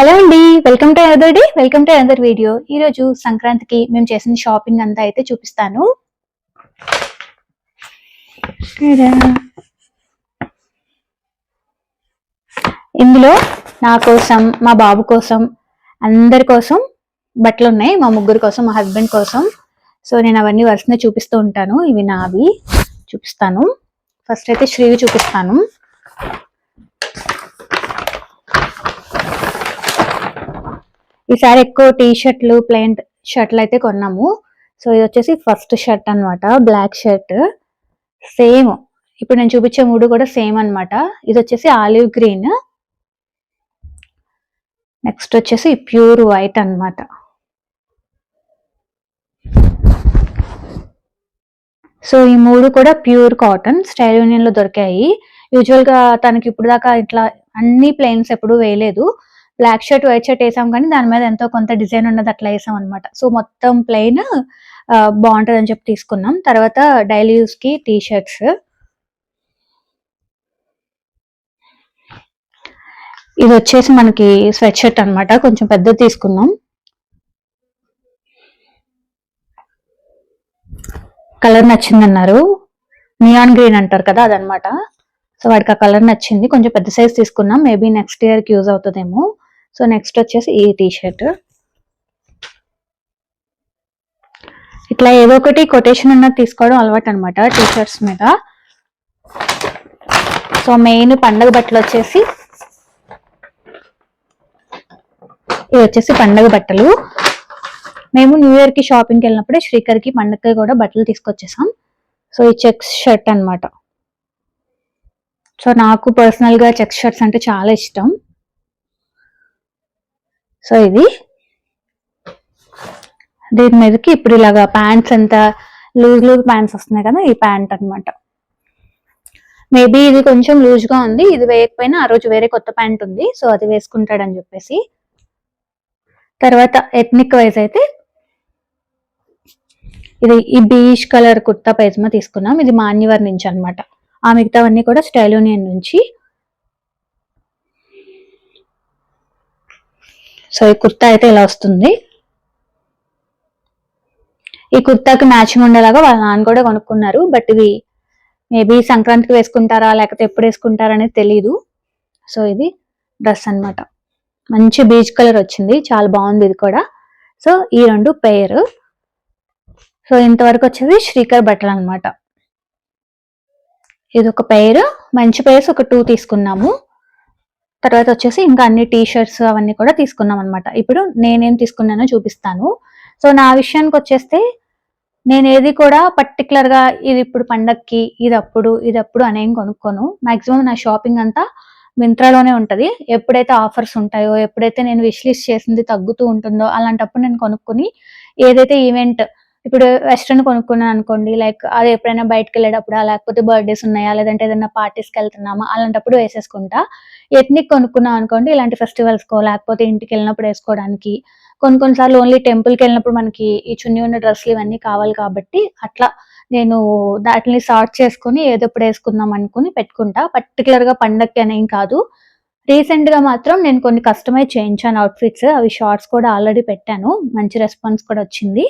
Hello అండి. Welcome to other day welcome to other video ఈరోజు సంక్రాంతికి మేము చేసిన షాపింగ్ అంతా అయితే చూపిస్తాను. ఇందులో నా కోసం మా బాబు కోసం అందరి కోసం బట్టలు ఉన్నాయి. మా ముగ్గురు కోసం మా హస్బెండ్ కోసం. సో నేను అవన్నీ వరుసనే చూపిస్తూ ఉంటాను. ఇవి నావి. చూపిస్తాను. ఫస్ట్ అయితే శ్రీవి చూపిస్తాను. ఈసారి ఎక్కువ టీ షర్ట్లు ప్లెయిన్ షర్ట్లు అయితే కొన్నాము. సో ఇది వచ్చేసి ఫస్ట్ షర్ట్ అన్నమాట బ్లాక్ షర్ట్. సేమ్ ఇప్పుడు నేను చూపించే మూడు కూడా సేమ్ అన్నమాట. ఇది వచ్చేసి ఆలివ్ గ్రీన్. నెక్స్ట్ వచ్చేసి ప్యూర్ వైట్ అన్నమాట. సో ఈ మూడు కూడా ప్యూర్ కాటన్ స్టైల్ యూనియన్లో దొరికాయి. యూజువల్గా తనకి ఇప్పుడు దాకా ఇట్లా అన్ని ప్లెయిన్స్ ఎప్పుడు వేయలేదు. బ్లాక్ షర్ట్ వైట్ షర్ట్ వేసాం కానీ దాని మీద ఎంతో కొంత డిజైన్ ఉన్నది అట్లా వేసాం అనమాట సో మొత్తం ప్లెయిన్ బాగుంటుంది అని చెప్పి తీసుకున్నాం. తర్వాత డైలీ యూస్కి టీ షర్ట్స్ ఇది వచ్చేసి మనకి స్వెట్ షర్ట్ అన్నమాట. కొంచెం పెద్దది తీసుకున్నాం. కలర్ నచ్చిందన్నారు నియాన్ గ్రీన్ అంటారు కదా అదనమాట సో వాడికి ఆ కలర్ నచ్చింది. కొంచెం పెద్ద సైజ్ తీసుకున్నాం. మేబీ నెక్స్ట్ ఇయర్కి యూజ్ అవుతుందేమో. సో నెక్స్ట్ వచ్చేసి ఈ టీషర్ట్. ఇట్లా ఏదో ఒకటి కొటేషన్ ఉన్నది తీసుకోవడం అలవాటు అనమాట టీ షర్ట్స్ మీద. సో మెయిన్ పండగ బట్టలు వచ్చేసి ఇవి వచ్చేసి పండగ బట్టలు. మేము న్యూ ఇయర్కి షాపింగ్కి వెళ్ళినప్పుడే శ్రీకర్కి పండుగకి పండగకి కూడా బట్టలు తీసుకొచ్చేసాం. సో ఈ చెక్స్ షర్ట్ అన్నమాట. సో నాకు పర్సనల్గా చెక్స్ షర్ట్స్ అంటే చాలా ఇష్టం. సో ఇది. దీని మీదకి ఇప్పుడు ఇలాగా ప్యాంట్స్ ఎంత లూజ్ లూజ్ ప్యాంట్స్ వస్తున్నాయి కదా ఈ ప్యాంట్ అన్నమాట. మేబీ ఇది కొంచెం లూజ్గా ఉంది ఇది వేయకపోయినా ఆ రోజు వేరే కొత్త ప్యాంట్ ఉంది సో అది వేసుకుంటాడని చెప్పేసి. తర్వాత ఎథ్నిక్ వైజ్ అయితే ఇది ఈ బీచ్ కలర్ కుర్తా పైజమా తీసుకున్నాం ఇది మాన్యవర్ నుంచి అన్నమాట. ఆ మిగతావన్నీ కూడా స్టైలోనియన్ నుంచి. సో ఈ కుర్తా అయితే ఇలా వస్తుంది. ఈ కుర్తాకి మ్యాచింగ్ ఉండేలాగా వాళ్ళ నాన్న కూడా కొనుక్కున్నారు. బట్ ఇవి మేబీ సంక్రాంతికి వేసుకుంటారా లేకపోతే ఎప్పుడు వేసుకుంటారా అనేది తెలీదు. సో ఇది డ్రెస్ అన్నమాట. మంచి బీచ్ కలర్ వచ్చింది. చాలా బాగుంది ఇది కూడా. సో ఈ రెండు పేరు సో ఇంతవరకు వచ్చేది శ్రీకర్ బట్టలు అన్నమాట. ఇది ఒక పేరు మంచి పేర్స్ ఒక టూ తీసుకున్నాము. తర్వాత వచ్చేసి ఇంకా అన్ని టీ షర్ట్స్ అవన్నీ కూడా తీసుకున్నాం అనమాట ఇప్పుడు నేనేం తీసుకున్నానో చూపిస్తాను. సో నా విషయానికి వచ్చేస్తే నేను ఏది కూడా పర్టికులర్గా ఇది ఇప్పుడు పండక్కి ఇది అప్పుడు ఇది అప్పుడు అనేం కొనుక్కోను. మాక్సిమం నా షాపింగ్ అంతా మింత్రాలోనే ఉంటుంది. ఎప్పుడైతే ఆఫర్స్ ఉంటాయో ఎప్పుడైతే నేను విష్ లిస్ట్ చేసింది తగ్గుతూ ఉంటుందో అలాంటప్పుడు నేను కొనుక్కుని ఏదైతే ఈవెంట్ ఇప్పుడు వెస్ట్రన్ కొనుక్కున్నాను అనుకోండి లైక్ అది ఎప్పుడైనా బయటకు వెళ్ళేటప్పుడు లేకపోతే బర్త్డేస్ ఉన్నాయా లేదంటే ఏదైనా పార్టీస్కి వెళ్తున్నామా అలాంటప్పుడు వేసేసుకుంటా. ఎథ్నిక్ కొనుక్కున్నాం అనుకోండి ఇలాంటి ఫెస్టివల్స్ కో లేకపోతే ఇంటికి వెళ్ళినప్పుడు వేసుకోవడానికి. కొన్ని కొన్నిసార్లు ఓన్లీ టెంపుల్కి వెళ్ళినప్పుడు మనకి ఈ చున్నీ ఉన్న డ్రెస్సులు ఇవన్నీ కావాలి కాబట్టి అట్లా నేను దాటిని సార్ట్ చేసుకుని ఏదో ఇప్పుడు వేసుకుందాం అనుకుని పెట్టుకుంటా. పర్టికులర్గా గా పండక్కి అనేం కాదు. రీసెంట్గా మాత్రం నేను కొన్ని కస్టమైజ్ చేయించాను అవుట్ఫిట్స్ అవి షార్ట్స్ కూడా ఆల్రెడీ పెట్టాను. మంచి రెస్పాన్స్ కూడా వచ్చింది.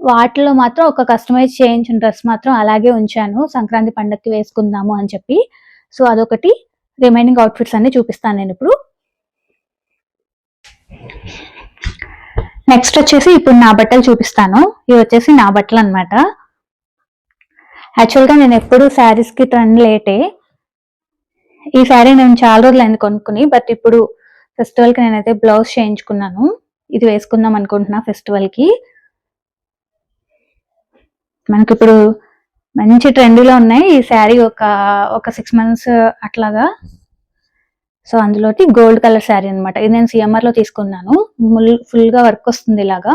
వాటిలో మాత్రం ఒక కస్టమైజ్ చేయించిన డ్రెస్ మాత్రం అలాగే ఉంచాను. సంక్రాంతి పండగకి వేసుకుందాము అని చెప్పి. సో అదొకటి. రిమైనింగ్ అవుట్ఫిట్స్ అన్ని చూపిస్తాను నేను ఇప్పుడు. నెక్స్ట్ వచ్చేసి ఇప్పుడు నా బట్టలు చూపిస్తాను. ఇవి వచ్చేసి నా బట్టలు అనమాట యాక్చువల్గా నేను ఎప్పుడు శారీస్కి ట్రెండ్ లేటే. ఈ శారీ నేను చాలా రోజులు అయింది కొనుక్కుని బట్ ఇప్పుడు ఫెస్టివల్కి నేనైతే బ్లౌజ్ చేయించుకున్నాను. ఇది వేసుకుందాం అనుకుంటున్నా ఫెస్టివల్కి మనకి ఇప్పుడు మంచి ట్రెండ్లో ఉన్నాయి. ఈ శారీ ఒక ఒక సిక్స్ మంత్స్ అట్లాగా. సో అందులోటి గోల్డ్ కలర్ శారీ అనమాట ఇది నేను సిఎంఆర్లో తీసుకున్నాను. ఫుల్ ఫుల్గా వర్క్ వస్తుంది ఇలాగా.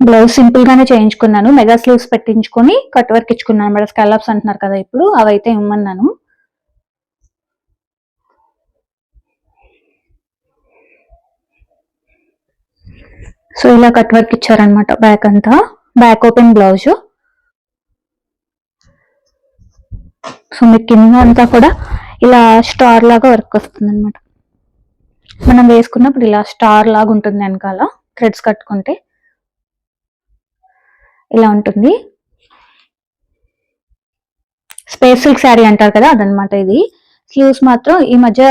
బ్లౌజ్ సింపుల్ గానే చేయించుకున్నాను. మెగా స్లీవ్స్ పెట్టించుకొని కట్ వర్క్ ఇచ్చుకున్నాను. అనమాట స్కాలప్స్ అంటున్నారు కదా ఇప్పుడు. అవైతే ఇమ్మన్నాను. సో ఇలా కట్ వర్క్ ఇచ్చారనమాట బ్యాక్ అంతా. Back open blouse. సో మీ కింద అంతా కూడా ఇలా స్టార్ లాగా వర్క్ వస్తుంది అనమాట మనం వేసుకున్నప్పుడు ఇలా స్టార్ లాగా ఉంటుంది వెనకాల థ్రెడ్స్ కట్టుకుంటే. ఇలా ఉంటుంది. స్పేస్ సిల్క్ శారీ అంటారు కదా అదనమాట ఇది. స్లీవ్స్ మాత్రం ఈ మధ్య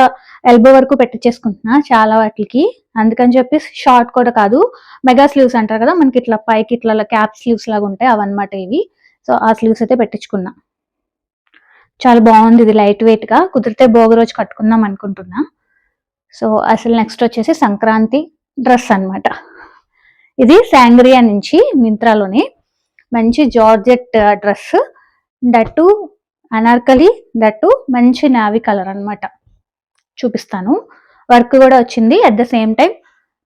ఎల్బో వరకు పెట్టించేసుకుంటున్నా చాలా వాటికి. అందుకని చెప్పి షార్ట్ కూడా కాదు మెగా స్లీవ్స్ అంటారు కదా మనకి ఇట్లా పైకి ఇట్లా క్యాప్ స్లీవ్స్ లాగా ఉంటాయి అవన్నమాట ఇవి. సో ఆ స్లీవ్స్ అయితే పెట్టించుకున్నా. చాలా బాగుంది ఇది లైట్ వెయిట్గా. కుదిరితే భోగి రోజు కట్టుకుందాం అనుకుంటున్నా. సో అసలు నెక్స్ట్ వచ్చేసి సంక్రాంతి డ్రెస్ అన్నమాట. ఇది శాంగ్రియా నుంచి మింత్రాలోనే. మంచి georgette dress. That anarkali that మంచి నావీ కలర్ అన్నమాట. చూపిస్తాను. వర్క్ కూడా వచ్చింది. At the same time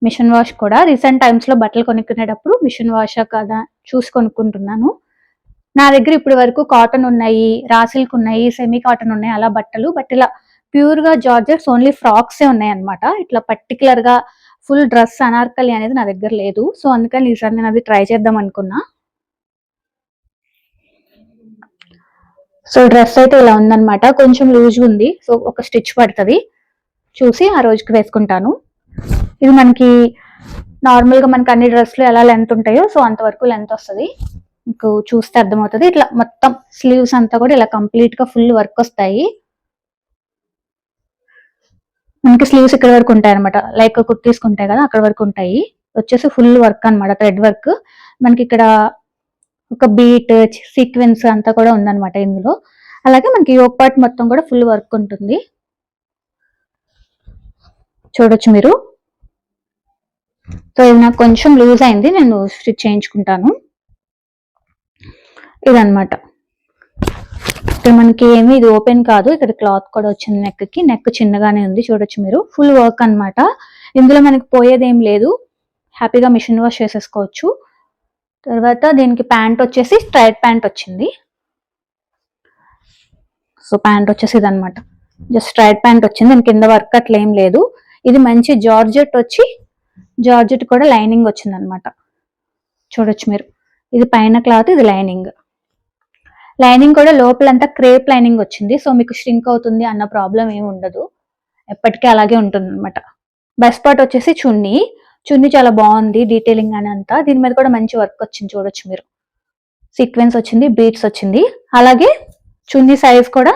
machine wash కూడా. రీసెంట్ టైమ్స్లో బట్టలు కొనుక్కునేటప్పుడు మిషన్ వాష్ కదా చూసి కొనుక్కుంటున్నాను. నా దగ్గర ఇప్పటి వరకు కాటన్ ఉన్నాయి రాసిల్క్ ఉన్నాయి సెమీ కాటన్ ఉన్నాయి అలా బట్టలు. బట్ ఇలా ప్యూర్గా జార్జెట్స్ ఓన్లీ ఫ్రాక్సే ఉన్నాయి అనమాట ఇట్లా పర్టికులర్గా ఫుల్ డ్రెస్ అనార్కలి అనేది నా దగ్గర లేదు. సో అందుకని ఈసారి నేను అది ట్రై చేద్దాం అనుకున్నా. సో డ్రెస్ అయితే ఇలా ఉందన్నమాట. కొంచెం లూజ్ ఉంది. సో ఒక స్టిచ్ పడుతుంది. చూసి ఆ రోజుకి వేసుకుంటాను. ఇది మనకి నార్మల్గా మనకి అన్ని డ్రెస్లు ఎలా లెంత్ ఉంటాయో సో అంతవరకు లెంత్ వస్తుంది. మీకు చూస్తే అర్థమవుతుంది. ఇట్లా మొత్తం స్లీవ్స్ అంతా కూడా ఇలా కంప్లీట్గా ఫుల్ వర్క్ వస్తాయి. మనకి స్లీవ్స్ ఇక్కడ వరకు ఉంటాయి అనమాట లైక్ కుర్తీస్ ఉంటాయి కదా అక్కడ వరకు ఉంటాయి. వచ్చేసి ఫుల్ వర్క్ అన్నమాట థ్రెడ్ వర్క్ మనకి ఇక్కడ ఒక బీట్ సీక్వెన్స్ అంతా కూడా ఉందన్నమాట ఇందులో. అలాగే మనకి యోగ్ పార్ట్ మొత్తం కూడా ఫుల్ వర్క్ ఉంటుంది. చూడొచ్చు మీరు. సో ఇది నాకు కొంచెం లూజ్ అయింది నేను స్టిచ్ చేయించుకుంటాను. ఇదన్నమాట. ఇక్కడ మనకి ఏమి ఇది ఓపెన్ కాదు ఇక్కడ క్లాత్ కూడా వచ్చింది నెక్కి నెక్ చిన్నగానే ఉంది చూడొచ్చు మీరు. ఫుల్ వర్క్ అన్నమాట. ఇందులో మనకి పోయేది ఏం లేదు. హ్యాపీగా మిషన్ వాష్ చేసేసుకోవచ్చు. తర్వాత దీనికి ప్యాంట్ వచ్చేసి స్ట్రైట్ ప్యాంట్ వచ్చింది. సో ప్యాంట్ వచ్చేసి ఇదనమాట జస్ట్ స్ట్రైట్ ప్యాంట్ వచ్చింది. దీని కింద వర్క్ అట్లా ఏం లేదు. ఇది మంచి జార్జెట్ వచ్చి జార్జెట్ కూడా లైనింగ్ వచ్చింది అనమాట చూడొచ్చు మీరు. ఇది పైన క్లాత్ ఇది లైనింగ్. లైనింగ్ కూడా లోపలంతా క్రేప్ లైనింగ్ వచ్చింది. సో మీకు ష్రింక్ అవుతుంది అన్న ప్రాబ్లం ఏమి ఉండదు. ఎప్పటికీ అలాగే ఉంటుంది అనమాట బెస్ట్ పార్ట్ వచ్చేసి చున్నీ. చున్నీ చాలా బాగుంది డీటెయిలింగ్ అని అంతా. దీని మీద కూడా మంచి వర్క్ వచ్చింది చూడొచ్చు మీరు. సీక్వెన్స్ వచ్చింది బీట్స్ వచ్చింది. అలాగే చున్నీ సైజ్ కూడా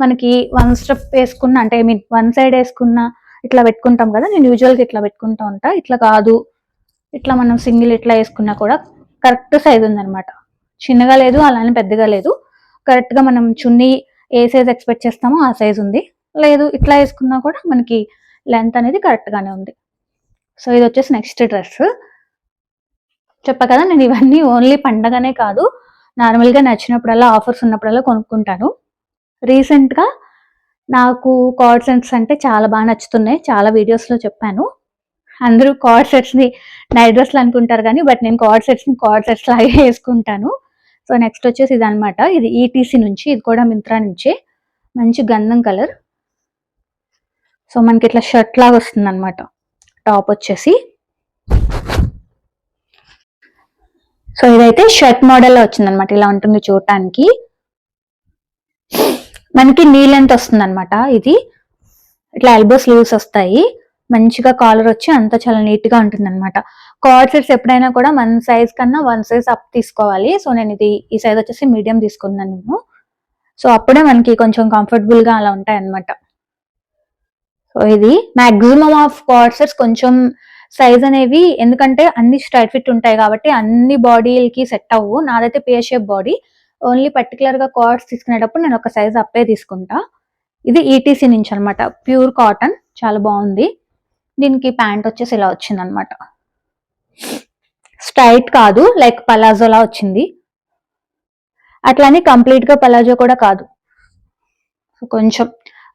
మనకి వన్ స్టెప్ వేసుకున్న అంటే ఐ మీన్ వన్ సైడ్ వేసుకున్న ఇట్లా పెట్టుకుంటాం కదా నేను యూజువల్గా ఇట్లా పెట్టుకుంటా ఉంటా. ఇట్లా కాదు. ఇట్లా మనం సింగిల్ ఇట్లా వేసుకున్నా కూడా కరెక్ట్ సైజ్ ఉందనమాట చిన్నగా లేదు అలానే పెద్దగా లేదు. కరెక్ట్గా మనం చున్నీ ఏ సైజ్ ఎక్స్పెక్ట్ చేస్తామో ఆ సైజ్ ఉంది. లేదు ఇట్లా వేసుకున్నా కూడా మనకి లెంత్ అనేది కరెక్ట్ గానే ఉంది. సో ఇది వచ్చేసి నెక్స్ట్ డ్రెస్ చెప్పా కదా నేను ఇవన్నీ ఓన్లీ పండగనే కాదు నార్మల్గా నచ్చినప్పుడల్లా ఆఫర్స్ ఉన్నప్పుడల్లా కొనుక్కుంటాను. రీసెంట్గా నాకు కార్డ్ సెట్స్ అంటే చాలా బాగా నచ్చుతున్నాయి చాలా వీడియోస్లో చెప్పాను. అందరూ కార్డ్ సెట్స్ని నైట్ డ్రెస్లు అనుకుంటారు కానీ బట్ నేను కార్డ్ సెట్స్ని కార్డ్ సెట్స్ లాగే వేసుకుంటాను. సో నెక్స్ట్ వచ్చేసి ఇది అనమాట ఇది ఈటీసీ నుంచి ఇది కూడా మింత్రా నుంచి. మంచి గంధం కలర్ సో మనకి ఇట్లా షర్ట్ లాగా వస్తుంది అనమాట టాప్ వచ్చేసి. సో ఇదైతే షర్ట్ మోడల్ వచ్చింది అనమాట ఇలా ఉంటుంది చూడటానికి. మనకి నీ లెంత్ వస్తుంది అనమాట ఇది. ఇట్లా ఎల్బో స్లీవ్స్ వస్తాయి. మంచిగా కాలర్ వచ్చి అంత చాలా నీట్గా ఉంటుంది అనమాట కార్డ్ సెట్స్ ఎప్పుడైనా కూడా వన్ సైజ్ కన్నా వన్ సైజ్ అప్ తీసుకోవాలి. సో నేను ఇది ఈ సైజ్ వచ్చేసి మీడియం తీసుకున్నాను నేను. సో అప్పుడే మనకి కొంచెం కంఫర్టబుల్గా అలా ఉంటాయి అనమాట ఇది మాక్సిమం ఆఫ్ కార్డ్ కొంచెం సైజ్ అనేవి ఎందుకంటే అన్ని స్ట్రైట్ ఫిట్ ఉంటాయి కాబట్టి అన్ని బాడీలకి సెట్ అవ్వు. నాదైతే పియర్ షేప్ బాడీ ఓన్లీ పర్టికులర్గా కార్డ్స్ తీసుకునేటప్పుడు నేను ఒక సైజ్ అప్పే తీసుకుంటా. ఇది ఈటీసీ నుంచి అనమాట ప్యూర్ కాటన్ చాలా బాగుంది. దీనికి ప్యాంట్ వచ్చేసి ఇలా వచ్చింది అనమాట స్ట్రైట్ కాదు లైక్ పలాజోలా వచ్చింది. అట్లానే కంప్లీట్గా పలాజో కూడా కాదు. కొంచెం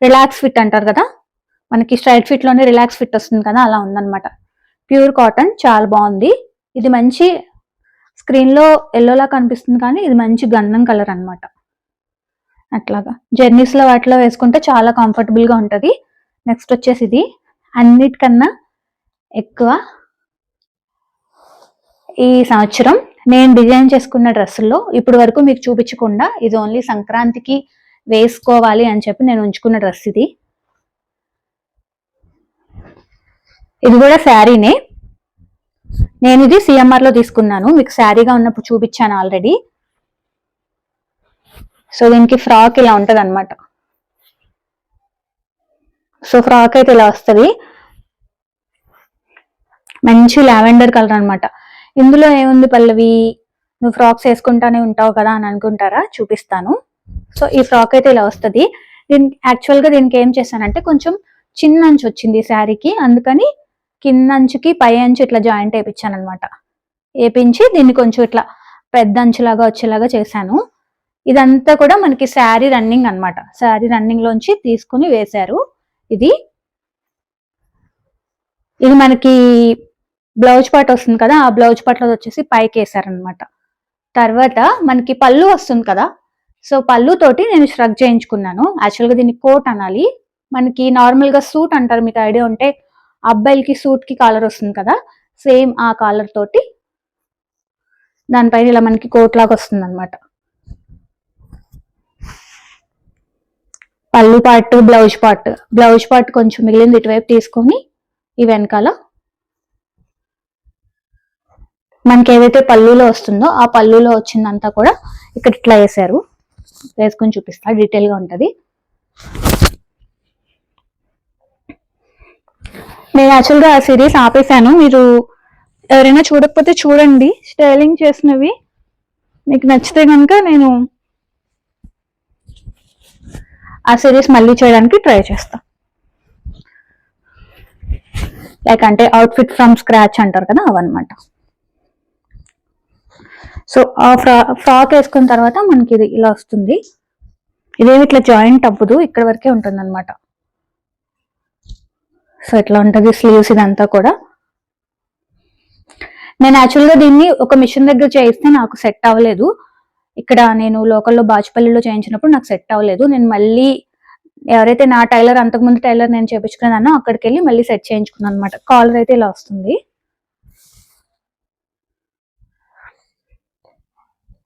రిలాక్స్ ఫిట్ అంటారు కదా. మనకి స్ట్రైట్ ఫిట్లోనే రిలాక్స్ ఫిట్ వస్తుంది కదా అలా ఉందన్నమాట. ప్యూర్ కాటన్ చాలా బాగుంది. ఇది మంచి స్క్రీన్లో ఎల్లోలా కనిపిస్తుంది కానీ ఇది మంచి గంధం కలర్ అన్నమాట. అట్లాగా. జర్నీస్లో వాటిలో వేసుకుంటే చాలా కంఫర్టబుల్గా ఉంటుంది. నెక్స్ట్ వచ్చేసి ఇది. అన్నిటికన్నా ఎక్కువ ఈ సంవత్సరం నేను డిజైన్ చేసుకున్న డ్రెస్సుల్లో ఇప్పటి వరకు మీకు చూపించకుండా ఇది ఓన్లీ సంక్రాంతికి వేసుకోవాలి అని చెప్పి నేను ఉంచుకున్న డ్రెస్ ఇది. ఇది కూడా శారీనే. నేను ఇది సిఎంఆర్లో తీసుకున్నాను. మీకు శారీగా ఉన్నప్పుడు చూపించాను ఆల్రెడీ. సో దీనికి ఫ్రాక్ ఇలా ఉంటది అనమాట సో ఫ్రాక్ అయితే ఇలా వస్తుంది. మంచి లావెండర్ కలర్ అనమాట ఇందులో ఏముంది పల్లవి? నువ్వు ఫ్రాక్స్ వేసుకుంటానే ఉంటావు కదా అని అనుకుంటారా? చూపిస్తాను. సో ఈ ఫ్రాక్ అయితే ఇలా వస్తుంది. దీనికి యాక్చువల్గా దీనికి ఏం చేశానంటే కొంచెం చిన్న అంచు వచ్చింది ఈ శారీకి. అందుకని కింద అంచుకి పై అంచు ఇట్లా జాయింట్ వేయించాను అనమాట వేపించి దీన్ని కొంచెం ఇట్లా పెద్ద అంచులాగా వచ్చేలాగా చేశాను. ఇదంతా కూడా మనకి శారీ రన్నింగ్ అన్నమాట. శారీ రన్నింగ్ లోంచి తీసుకుని వేశారు. ఇది ఇది మనకి బ్లౌజ్ పార్ట్ వస్తుంది కదా ఆ బ్లౌజ్ పార్ట్ వచ్చేసి పైకి వేసారనమాట తర్వాత మనకి పళ్ళు వస్తుంది కదా సో పళ్ళు తోటి నేను ష్రగ్ చేయించుకున్నాను. యాక్చువల్గా దీన్ని కోట్ అనాలి. మనకి నార్మల్గా సూట్ అంటారు మీకు ఐడియా ఉంటే అబ్బాయిలకి సూట్కి కాలర్ వస్తుంది కదా సేమ్ ఆ కాలర్ తోటి దానిపైన ఇలా మనకి కోట్ లాగా వస్తుంది అనమాట పళ్ళు part blouse part blouse part కొంచెం మిగిలింది ఇటువైపు తీసుకొని ఈ వెనకాల మనకి ఏదైతే పళ్ళులో వస్తుందో ఆ పళ్ళులో వచ్చిందంతా కూడా ఇక్కడ ఇట్లా వేసారు వేసుకొని చూపిస్తా డీటెయిల్గా ఉంటుంది. నేను యాక్చువల్గా ఆ సిరీస్ ఆపేసాను మీరు ఎవరైనా చూడకపోతే చూడండి. స్టైలింగ్ చేసినవి మీకు నచ్చితే కనుక నేను ఆ సిరీస్ మళ్ళీ చేయడానికి ట్రై చేస్తా. లైక్ అంటే అవుట్ఫిట్ ఫ్రమ్ స్క్రాచ్ అంటారు కదా అవన్నమాట. సో ఆ ఫ్రా ఫ్రాక్ వేసుకున్న తర్వాత మనకి ఇది ఇలా వస్తుంది. ఇదేమి ఇట్లా జాయింట్ అవ్వదు. ఇక్కడ వరకే ఉంటుంది అనమాట సో ఇట్లా ఉంటుంది స్లీవ్స్ ఇదంతా కూడా? నేను యాక్చువల్గా దీన్ని ఒక మిషన్ దగ్గర చేయిస్తే నాకు సెట్ అవ్వలేదు. ఇక్కడ నేను లోకల్లో బాచుపల్లిలో చేయించినప్పుడు నాకు సెట్ అవ్వలేదు. నేను మళ్ళీ ఎవరైతే నా టైలర్ అంతకుముందు టైలర్ నేను చేపించుకున్నానో అక్కడికి వెళ్ళి మళ్ళీ సెట్ చేయించుకున్నాను అనమాట కాలర్ అయితే ఇలా వస్తుంది.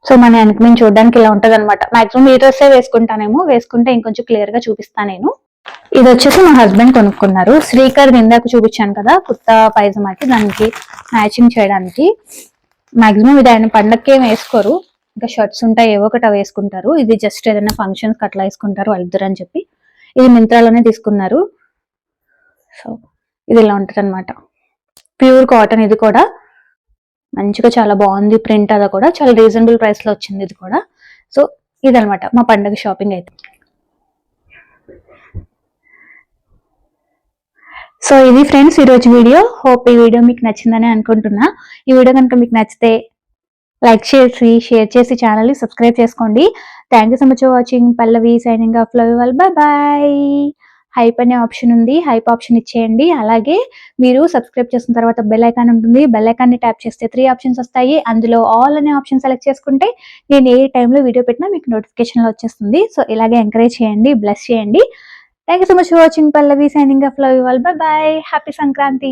సో మన వెనక మేము చూడడానికి ఇలా ఉంటుంది అనమాట మాక్సిమం ఈ డ్రెస్సే వేసుకుంటానేమో. వేసుకుంటే ఇంకొంచెం క్లియర్గా చూపిస్తాను నేను. ఇది వచ్చేసి మా హస్బెండ్ కొనుక్కున్నారు. శ్రీకర్ ఇందాక చూపించాను కదా కుత్తా పైజమాకి దానికి మ్యాచింగ్ చేయడానికి. మాక్సిమం ఇది ఆయన పండక్కి ఏం వేసుకోరు. ఇంకా షర్ట్స్ ఉంటాయి ఏవో ఒకటి అవి వేసుకుంటారు. ఇది జస్ట్ ఏదైనా ఫంక్షన్స్ అట్లా వేసుకుంటారు వాళ్ళిద్దరు అని చెప్పి. ఇది మింత్రాలోనే తీసుకున్నారు. సో ఇది ఇలా ఉంటుంది అనమాట ప్యూర్ కాటన్ ఇది కూడా. మంచిగా చాలా బాగుంది ప్రింట్ అది కూడా. చాలా రీజనబుల్ ప్రైస్లో వచ్చింది ఇది కూడా. సో ఇదనమాట మా పండగ షాపింగ్ అయితే. సో ఇది ఫ్రెండ్స్ ఈరోజు వీడియో. హోప్ ఈ వీడియో మీకు నచ్చిందని అనుకుంటున్నా. ఈ వీడియో కనుక మీకు నచ్చితే లైక్ చేసి షేర్ చేసి ఛానల్ని సబ్స్క్రైబ్ చేసుకోండి. Thank you so much for watching Pallavi signing off love y'all bye bye hype అనే ఆప్షన్ ఉంది. హైప్ ఆప్షన్ ఇచ్చేయండి. అలాగే మీరు సబ్స్క్రైబ్ చేసిన తర్వాత బెల్ ఐకాన్ ఉంటుంది. బెల్ ఐకాన్ ట్యాప్ చేస్తే త్రీ ఆప్షన్స్ వస్తాయి. అందులో ఆల్ అనే ఆప్షన్ సెలెక్ట్ చేసుకుంటే నేను ఏ టైంలో వీడియో పెట్టినా మీకు నోటిఫికేషన్లో వచ్చేస్తుంది. సో ఇలాగే ఎంకరేజ్ చేయండి. బ్లెస్ చేయండి. Thank you so much for watching Pallavi signing off love you all bye bye happy Sankranti